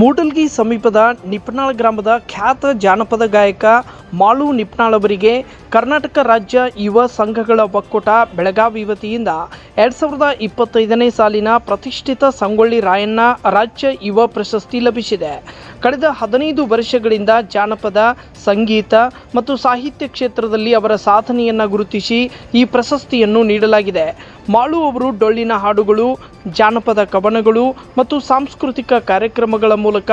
ಮೂಡಲ್ಗಿ ಸಮೀಪದ ನಿಪ್ನಾಳ್ ಗ್ರಾಮದ ಖ್ಯಾತ ಜಾನಪದ ಗಾಯಕ ಮಾಳು ನಿಪ್ನಾಳ್ ಅವರಿಗೆ ಕರ್ನಾಟಕ ರಾಜ್ಯ ಯುವ ಸಂಘಗಳ ಒಕ್ಕೂಟ ಬೆಳಗಾವಿ ವತಿಯಿಂದ ಎರಡು ಸಾವಿರದ ಇಪ್ಪತ್ತೈದನೇ ಸಾಲಿನ ಪ್ರತಿಷ್ಠಿತ ಸಂಗೊಳ್ಳಿ ರಾಯಣ್ಣ ರಾಜ್ಯ ಯುವ ಪ್ರಶಸ್ತಿ ಲಭಿಸಿದೆ. ಕಳೆದ ಹದಿನೈದು ವರ್ಷಗಳಿಂದ ಜಾನಪದ, ಸಂಗೀತ ಮತ್ತು ಸಾಹಿತ್ಯ ಕ್ಷೇತ್ರದಲ್ಲಿ ಅವರ ಸಾಧನೆಯನ್ನು ಗುರುತಿಸಿ ಈ ಪ್ರಶಸ್ತಿಯನ್ನು ನೀಡಲಾಗಿದೆ. ಮಾಳು ಅವರು ಡೊಳ್ಳಿನ ಹಾಡುಗಳು ಜಾನಪದ ಕವನಗಳು ಮತ್ತು ಸಾಂಸ್ಕೃತಿಕ ಕಾರ್ಯಕ್ರಮಗಳ ಮೂಲಕ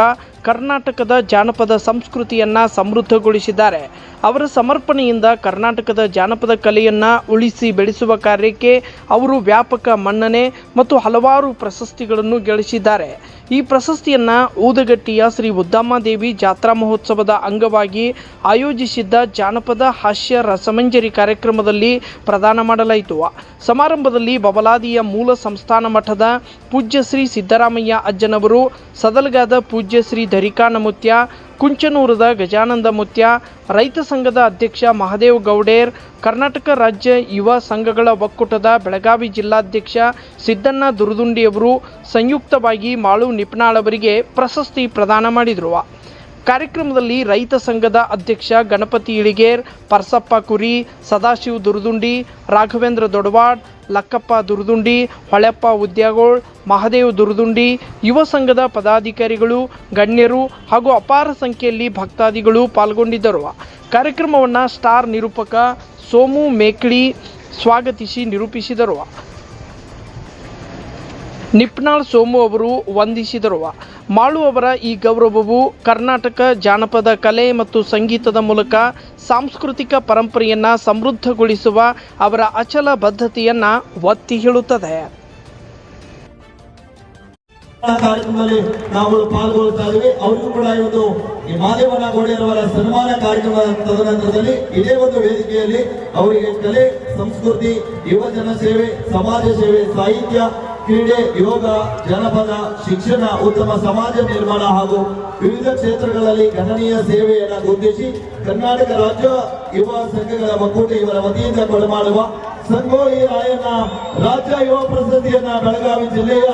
ಕರ್ನಾಟಕದ ಜಾನಪದ ಸಂಸ್ಕೃತಿಯನ್ನು ಸಮೃದ್ಧಗೊಳಿಸಿದ್ದಾರೆ. ಅವರ ಸಮರ್ಪಣೆಯಿಂದ ಕರ್ನಾಟಕದ ಜಾನಪದ ಕಲೆಯನ್ನು ಉಳಿಸಿ ಬೆಳೆಸುವ ಕಾರ್ಯಕ್ಕೆ ಅವರು ವ್ಯಾಪಕ ಮನ್ನಣೆ ಮತ್ತು ಹಲವಾರು ಪ್ರಶಸ್ತಿಗಳನ್ನು ಗಳಿಸಿದ್ದಾರೆ. ಈ ಪ್ರಶಸ್ತಿಯನ್ನು ಊದಗಟ್ಟಿಯ ಶ್ರೀ ಉದ್ದಮ್ಮಾದೇವಿ ಜಾತ್ರಾ ಮಹೋತ್ಸವದ ಅಂಗವಾಗಿ ಆಯೋಜಿಸಿದ್ದ ಜಾನಪದ ಹಾಸ್ಯ ರಸಮಂಜರಿ ಕಾರ್ಯಕ್ರಮದಲ್ಲಿ ಪ್ರದಾನ ಮಾಡಲಾಯಿತು. ಸಮಾರಂಭದಲ್ಲಿ ಬಬಲಾದಿಯ ಮೂಲ ಸಂಸ್ಥಾನ ಮಠದ ಪೂಜ್ಯ ಶ್ರೀ ಸಿದ್ದರಾಮಯ್ಯ ಅಜ್ಜನವರು, ಸದಲಗಾದ ಪೂಜ್ಯ ಶ್ರೀ ಧರಿಕಾನಮುತ್ಯ ಕುಂಚನೂರದ ಗಜಾನಂದ ಮುತ್ಯ ರೈತ ಸಂಘದ ಅಧ್ಯಕ್ಷ ಮಹದೇವ್ ಗೌಡೇರ್, ಕರ್ನಾಟಕ ರಾಜ್ಯ ಯುವ ಸಂಘಗಳ ಒಕ್ಕೂಟದ ಬೆಳಗಾವಿ ಜಿಲ್ಲಾಧ್ಯಕ್ಷ ಸಿದ್ದಣ್ಣ ದುರುದುಂಡಿಯವರು ಸಂಯುಕ್ತವಾಗಿ ಮಾಳು ನಿಪ್ನಾಳವರಿಗೆ ಪ್ರಶಸ್ತಿ ಪ್ರದಾನ ಮಾಡಿದರು. ಕಾರ್ಯಕ್ರಮದಲ್ಲಿ ರೈತ ಸಂಘದ ಅಧ್ಯಕ್ಷ ಗಣಪತಿ ಇಳಿಗೇರ್, ಪರಸಪ್ಪ ಕುರಿ, ಸದಾಶಿವ್ ದುರುದುಂಡಿ, ರಾಘವೇಂದ್ರ ದೊಡವಾಡ್ ಲಕ್ಕಪ್ಪ ದುರ್ದುಂಡಿ, ಹೊಳೆಪ್ಪ ಉದ್ಯಾಗೋಳ್, ಮಹದೇವ್ ದುರ್ದುಂಡಿ, ಯುವ ಸಂಘದ ಪದಾಧಿಕಾರಿಗಳು, ಗಣ್ಯರು ಹಾಗೂ ಅಪಾರ ಸಂಖ್ಯೆಯಲ್ಲಿ ಭಕ್ತಾದಿಗಳು ಪಾಲ್ಗೊಂಡಿದ್ದರು. ಕಾರ್ಯಕ್ರಮವನ್ನು ಸ್ಟಾರ್ ನಿರೂಪಕ ಸೋಮು ಮೇಕ್ಳಿ ಸ್ವಾಗತಿಸಿ ನಿರೂಪಿಸಿದರು. ನಿಪ್ನಾಳ್ ಸೋಮು ಅವರು ವಂದಿಸಿದರು. ಮಾಳು ಅವರ ಈ ಗೌರವವು ಕರ್ನಾಟಕ ಜಾನಪದ ಕಲೆ ಮತ್ತು ಸಂಗೀತದ ಮೂಲಕ ಸಾಂಸ್ಕೃತಿಕ ಪರಂಪರೆಯನ್ನು ಸಮೃದ್ಧಗೊಳಿಸುವ ಅವರ ಅಚಲ ಬದ್ಧತೆಯನ್ನು ಒತ್ತಿ ಹೇಳುತ್ತದೆ. ಕಾರ್ಯಕ್ರಮದಲ್ಲಿ ನಾವು ಪಾಲ್ಗೊಳ್ತಾ ಇದ್ದೀವಿ. ಅವರಿಗೂ ಕೂಡ ಇವತ್ತು ಈ ಮಾದೇವನ ಗೋಡೆಯವರ ಸನ್ಮಾನ ಕಾರ್ಯಕ್ರಮ ತದನಂತರದಲ್ಲಿ ಇದೇ ಒಂದು ವೇದಿಕೆಯಲ್ಲಿ ಅವರಿಗೆ ಕಲೆ, ಸಂಸ್ಕೃತಿ, ಯುವಜನ ಸೇವೆ, ಸಮಾಜ ಸೇವೆ, ಸಾಹಿತ್ಯ ಕ್ರೀಡೆ, ಯೋಗ, ಜನಪದ, ಶಿಕ್ಷಣ, ಉತ್ತಮ ಸಮಾಜ ನಿರ್ಮಾಣ ಹಾಗೂ ವಿವಿಧ ಕ್ಷೇತ್ರಗಳಲ್ಲಿ ಗಣನೀಯ ಸೇವೆಯನ್ನು ಗುರುತಿಸಿ ಕರ್ನಾಟಕ ರಾಜ್ಯ ಯುವ ಸಂಘಗಳ ಒಕ್ಕೂಟ ಇವರ ವತಿಯಿಂದ ಕೊಡಮಾಡುವ ಸಂಗೋಳಿ ರಾಯಣ್ಣ ರಾಜ್ಯ ಯುವ ಪ್ರಶಸ್ತಿಯನ್ನ ಬೆಳಗಾವಿ ಜಿಲ್ಲೆಯ